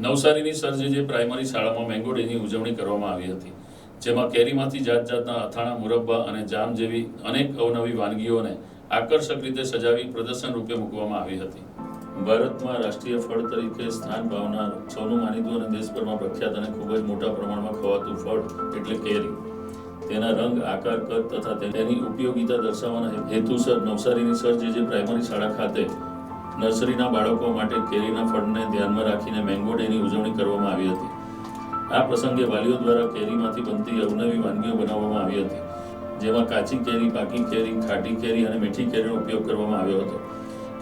નવસારીની સરજેજે primary શાળામાં mango ડેની ઉજવણી કરવામાં આવી હતી, જેમાં કેરીમાંથી જાત જાતના અથાણા, મુરબ્બા અને જામ જેવી અનેક અવનવી વાનગીઓને આકર્ષક રીતે સજાવી પ્રદર્શન રૂપે મૂકવામાં આવી હતી. ભારતમાં રાષ્ટ્રીય ફળ તરીકે સ્થાન પામનાર સૌનું માનીતું અને દેશભરમાં પ્રખ્યાત અને ખૂબ જ મોટા પ્રમાણમાં ખવાતું ફળ એટલે કેરી. તેના રંગ, આકાર, કદ તથા તેની ઉપયોગિતા દર્શાવવાના હેતુસર નવસારીની સર જે જે પ્રાઇમરી શાળા ખાતે નર્સરીના બાળકો માટે કેરીના ફળને ધ્યાનમાં રાખીને મેંગો ડેની ઉજવણી કરવામાં આવી હતી. આ પ્રસંગે વાલીઓ દ્વારા કેરીમાંથી બનતી અવનવી વાનગીઓ બનાવવામાં આવી હતી, જેમાં કાચી કેરી, પાકી કેરી, ખાટી કેરી અને મીઠી કેરીનો ઉપયોગ કરવામાં આવ્યો હતો.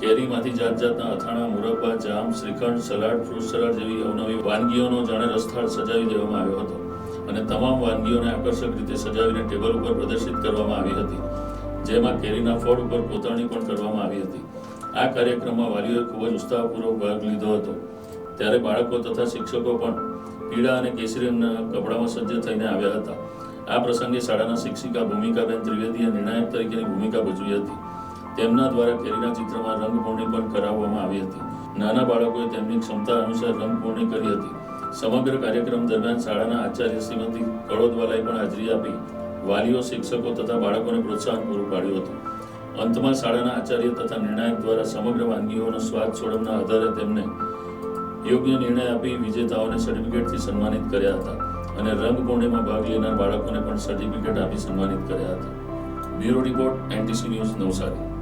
કેરીમાંથી જાત જાતના અથાણા, મુરબ્બા, jam, shrikhand, salad, fruit salad જેવી અવનવી વાનગીઓનો જાણે રસથાળ સજાવી દેવામાં આવ્યો હતો અને તમામ વાનગીઓને આકર્ષક રીતે સજાવીને ટેબલ ઉપર પ્રદર્શિત કરવામાં આવી હતી, જેમાં કેરીના ફળ ઉપર કોતરણી પણ કરવામાં આવી હતી. આ કાર્યક્રમમાં વાલીઓએ ખૂબ જ ઉત્સાહપૂર્વક ભાગ લીધો હતો. ત્યારે બાળકો તથા શિક્ષકો પણ પીળા અને કેસરી કપડામાં સજ્જ થઈને આવ્યા હતા. આ પ્રસંગે શાળાના શિક્ષિકા ભૂમિકાબેન ત્રિવેદીએ નિર્ણાયક તરીકેની ભૂમિકા ભજવી હતી. તેમના દ્વારા કેરીના ચિત્રમાં રંગપૂર્ણી પણ કરાવવામાં આવી હતી. નાના બાળકોએ તેમની ક્ષમતા અનુસાર રંગપૂર્ણી કરી હતી. સમગ્ર કાર્યક્રમ દરમિયાન શાળાના આચાર્ય શ્રીમતી કળોદવાલાએ પણ હાજરી આપી વાલીઓ, શિક્ષકો તથા બાળકોને પ્રોત્સાહન પૂરું પાડ્યું હતું. અંતમાં શાળાના આચાર્ય તથા નિર્ણાયક દ્વારા સમગ્ર વાનગીઓનો સ્વાદ છોડમના આધારે તેમને યોગ્ય નિર્ણય આપી વિજેતાઓને સર્ટિફિકેટથી સન્માનિત કર્યા હતા અને રંગપૂર્ણિમાં ભાગ લેનાર બાળકોને પણ સર્ટિફિકેટ આપી સન્માનિત કર્યા હતા. Bureau report NTC news Navsari.